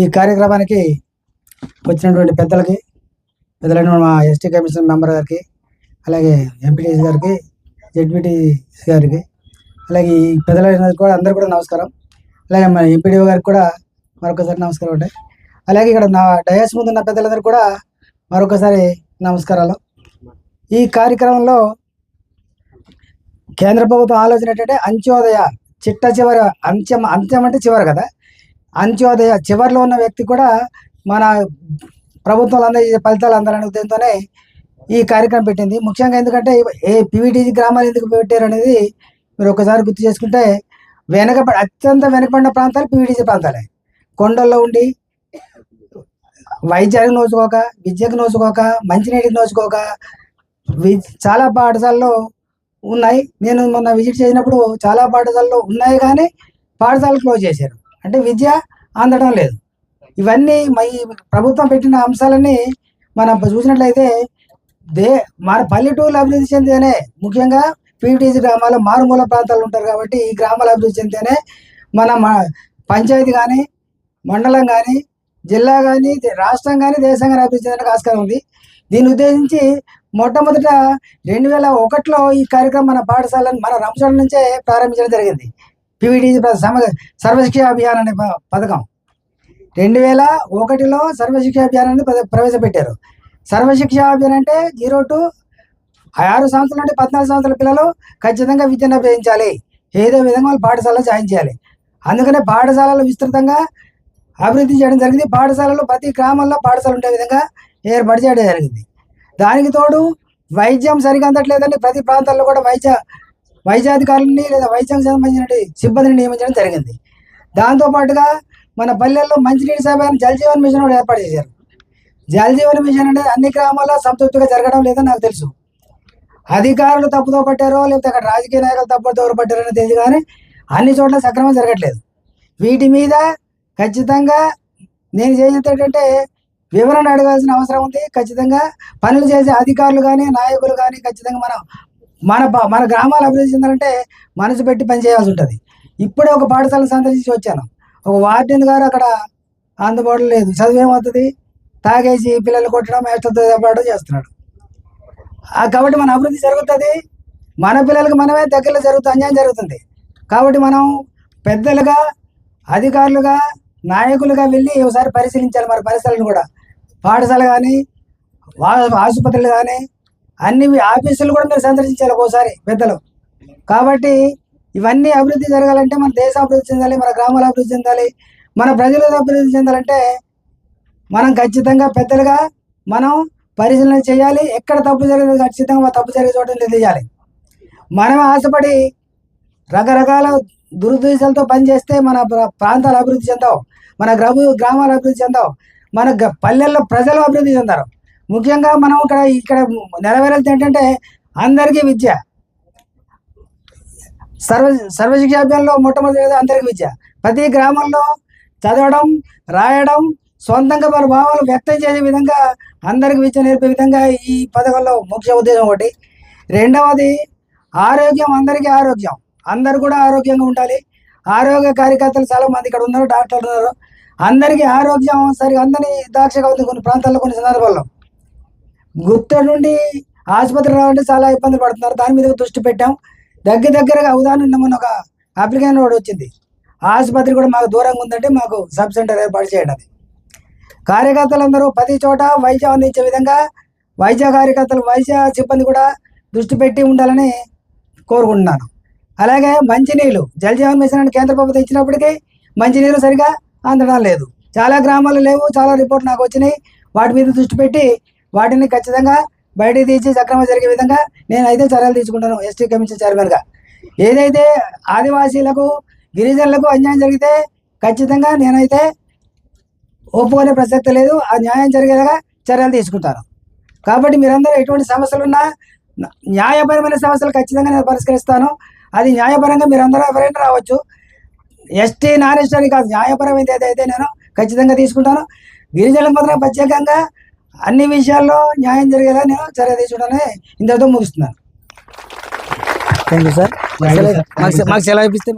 ఈ కార్యక్రమానికి వచ్చినటువంటి పెద్దలకి పెద్దలైన మా ఎస్టీ కమిషన్ మెంబర్ గారికి అలాగే ఎంపీటీసీ గారికి జడ్పీటీసీ గారికి అలాగే ఈ పెద్దలైన కూడా అందరు కూడా నమస్కారం. అలాగే మన ఎంపీడీఓ గారికి కూడా మరొకసారి నమస్కారం అండి. అలాగే ఇక్కడ నా డయాస్ ముందు ఉన్న పెద్దలందరూ కూడా మరొకసారి నమస్కారాలు. ఈ కార్యక్రమంలో కేంద్ర ప్రభుత్వం ఆలోచన ఏంటంటే అంత్యోదయ చిట్ట చివరి అంత్యం అంత్యం అంటే చివరి కదా? అంత్యోదయ చివరిలో ఉన్న వ్యక్తి కూడా మన ప్రభుత్వాలు అందజేసే ఫలితాలు అందాలనే ఉద్దేశంతోనే ఈ కార్యక్రమం పెట్టింది. ముఖ్యంగా ఎందుకంటే ఏ పీవీటీజీ గ్రామాలు ఎందుకు పెట్టారు అనేది మీరు ఒకసారి గుర్తు చేసుకుంటే వెనకబడి అత్యంత వెనకబడిన ప్రాంతాలు పీవీటీసీ ప్రాంతాలే. కొండల్లో ఉండి వైద్యానికి నోచుకోక విద్యకు నోచుకోక మంచినీటికి నోచుకోక వి- చాలా పాఠశాలలో ఉన్నాయి. నేను మొన్న విజిట్ చేసినప్పుడు చాలా పాఠశాలలో ఉన్నాయి కానీ పాఠశాలలు క్లోజ్ చేశారు. అంటే విద్య అందడం లేదు. ఇవన్నీ మై ప్రభుత్వం పెట్టిన అంశాలన్నీ మనం చూసినట్లయితే దే మన పల్లెటూరులు అభివృద్ధి చెందితేనే ముఖ్యంగా పీటీసీ గ్రామాలు మారుమూల ప్రాంతాలు ఉంటారు కాబట్టి ఈ గ్రామాలు అభివృద్ధి చెందితేనే మన పంచాయతీ కానీ మండలం కానీ జిల్లా కానీ రాష్ట్రం కానీ దేశం కానీ అభివృద్ధి చెందడానికి ఆస్కారం ఉంది. దీన్ని ఉద్దేశించి మొట్టమొదట రెండు వేల ఒకటిలో ఈ కార్యక్రమం మన పాఠశాలను మన రంశాల నుంచే ప్రారంభించడం జరిగింది. పివిటి సర్వశిక్ష అభియాన్ అనే ప- పథకం. రెండు వేల ఒకటిలో సర్వశిక్ష అభియానాన్ని పద- ప్రవేశపెట్టారు. సర్వశిక్ష అభియాన్ అంటే జీరో టు ఆరు సంవత్సరాల నుండి పద్నాలుగు సంవత్సరాల పిల్లలు ఖచ్చితంగా విద్యను అభ్యసించాలి. ఏదో విధంగా వాళ్ళు పాఠశాలలో జాయిన్ చేయాలి. అందుకనే పాఠశాలలు విస్తృతంగా అభివృద్ధి చేయడం జరిగింది. పాఠశాలలో ప్రతి గ్రామంలో పాఠశాల ఉండే విధంగా ఏర్పాటు చేయడం జరిగింది. దానికి తోడు వైద్యం సరిగా అందట్లేదని ప్రతి ప్రాంతాల్లో కూడా వైద్య వైద్యాధికారులని లేదా వైద్యం సంబంధించిన సిబ్బందిని నియమించడం జరిగింది. దాంతోపాటుగా మన పల్లెల్లో మంచినీటి సహాయం జలజీవన్ మిషన్ కూడా ఏర్పాటు చేశారు. జలజీవన్ మిషన్ అనేది అన్ని గ్రామాల్లో సంతృప్తిగా జరగడం లేదని నాకు తెలుసు. అధికారులు తప్పుతో పట్టారో లేకపోతే అక్కడ రాజకీయ నాయకులు తప్పుతో పట్టారో అనేది తెలియదు కానీ అన్ని చోట్ల సక్రమం జరగట్లేదు. వీటి మీద ఖచ్చితంగా నేను చేసేటంటే వివరణ అడగాల్సిన అవసరం ఉంది. ఖచ్చితంగా పనులు చేసే అధికారులు కానీ నాయకులు కానీ ఖచ్చితంగా మనం మన మన గ్రామాలు అభివృద్ధి చెందాలంటే మనసు పెట్టి పని చేయాల్సి ఉంటుంది. ఇప్పుడే ఒక పాఠశాల సందర్శించి వచ్చాను. ఒక వార్డెన్ గారు అక్కడ అందుబాటులో లేదు. చదువు తాగేసి పిల్లలు కొట్టడం మేస్టర్తో దెబ్బడం చేస్తున్నాడు. ఆ, కాబట్టి మన అభివృద్ధి జరుగుతుంది. మన పిల్లలకు మనమే దగ్గరలో జరుగుతుంది అన్యాయం జరుగుతుంది. కాబట్టి మనం పెద్దలుగా అధికారులుగా నాయకులుగా వెళ్ళి ఒకసారి పరిశీలించాలి. మన పరిసరాలను కూడా పాఠశాల కానీ ఆసుపత్రులు కానీ అన్ని ఆఫీసులు కూడా మీరు సందర్శించాలి ఒకసారి పెద్దలు. కాబట్టి ఇవన్నీ అభివృద్ధి జరగాలంటే మన దేశం అభివృద్ధి చెందాలి మన గ్రామాలు అభివృద్ధి చెందాలి మన ప్రజలు అభివృద్ధి చెందాలంటే మనం ఖచ్చితంగా పెద్దలుగా మనం పరిశీలన చేయాలి ఎక్కడ తప్పు జరిగింది ఖచ్చితంగా తప్పు జరిగే చోట తెలియజేయాలి మనం ఆశపడి రకరకాల దురుద్దేశాలతో పనిచేస్తే మన ప్రాంతాలు అభివృద్ధి చెందావు మన గ్రామ గ్రామాలు అభివృద్ధి చెందావు. మన గ- పల్లెల్లో ప్రజలు అభివృద్ధి చెందారు. ముఖ్యంగా మనం ఇక్కడ ఇక్కడ నెరవేరాల్సింది ఏంటంటే అందరికీ విద్య. సర్వ సర్వశిక్ష అభియాన్లో మొట్టమొదటి అందరికీ విద్య. ప్రతి గ్రామంలో చదవడం రాయడం సొంతంగా వారి భావాలు వ్యక్తం చేసే విధంగా అందరికి విద్య నేర్పే విధంగా ఈ పథకంలో ముఖ్య ఉద్దేశం ఒకటి. రెండవది ఆరోగ్యం అందరికీ ఆరోగ్యం. అందరు కూడా ఆరోగ్యంగా ఉండాలి. ఆరోగ్య కార్యకర్తలు చాలా మంది ఇక్కడ ఉన్నారు డాక్టర్లు ఉన్నారు. అందరికీ ఆరోగ్యం సరిగా అందరినీ దాక్షగా ఉంది కొన్ని ప్రాంతాల్లో కొన్ని సందర్భాల్లో. గుర్తు నుండి ఆసుపత్రి రావాలంటే చాలా ఇబ్బంది పడుతున్నారు. దాని మీద దృష్టి పెట్టాం. దగ్గర దగ్గరగా ఉదాహరణ మొన్న ఒక అప్లికేషన్ కూడా వచ్చింది. ఆసుపత్రి కూడా మాకు దూరంగా ఉందంటే మాకు సబ్ సెంటర్ ఏర్పాటు చేయండి అది. కార్యకర్తలందరూ ప్రతి చోట వైద్యం అందించే విధంగా వైద్య కార్యకర్తలు వైద్య సిబ్బంది కూడా దృష్టి పెట్టి ఉండాలని కోరుకుంటున్నాను. అలాగే మంచినీళ్ళు జలజీవన్ మిషన్ అని కేంద్ర ప్రభుత్వం ఇచ్చినప్పటికీ మంచినీళ్ళు సరిగా అందడం లేదు. చాలా గ్రామాలు లేవు చాలా రిపోర్ట్ నాకు వచ్చినాయి. వాటి మీద దృష్టి పెట్టి వాటిని ఖచ్చితంగా బయటకు తీసి సక్రమం జరిగే విధంగా నేనైతే చర్యలు తీసుకుంటాను ఎస్టీ కమిషన్ చైర్మన్గా. ఏదైతే ఆదివాసీలకు గిరిజనులకు అన్యాయం జరిగితే ఖచ్చితంగా నేనైతే ఒప్పుకునే ప్రసక్తి లేదు. ఆ న్యాయం జరిగేలాగా చర్యలు తీసుకుంటాను. కాబట్టి మీరందరూ ఎటువంటి సమస్యలు ఉన్నా న్యాయపరమైన సమస్యలు ఖచ్చితంగా నేను పరిష్కరిస్తాను. అది న్యాయపరంగా మీరందరూ ఎవరైనా రావచ్చు. ఎస్టీ నాన్ ఎస్టీ కాదు న్యాయపరమైనది ఏదైతే నేను ఖచ్చితంగా తీసుకుంటాను. గిరిజనులకు మాత్రం ప్రత్యేకంగా అన్ని విషయాల్లో న్యాయం జరిగేలా నేను చర్య తీసుకుంటానని ఇంతటితో ముగిస్తున్నాను. థ్యాంక్ యూ సార్ మాకు సెలవు ఇప్పిస్తే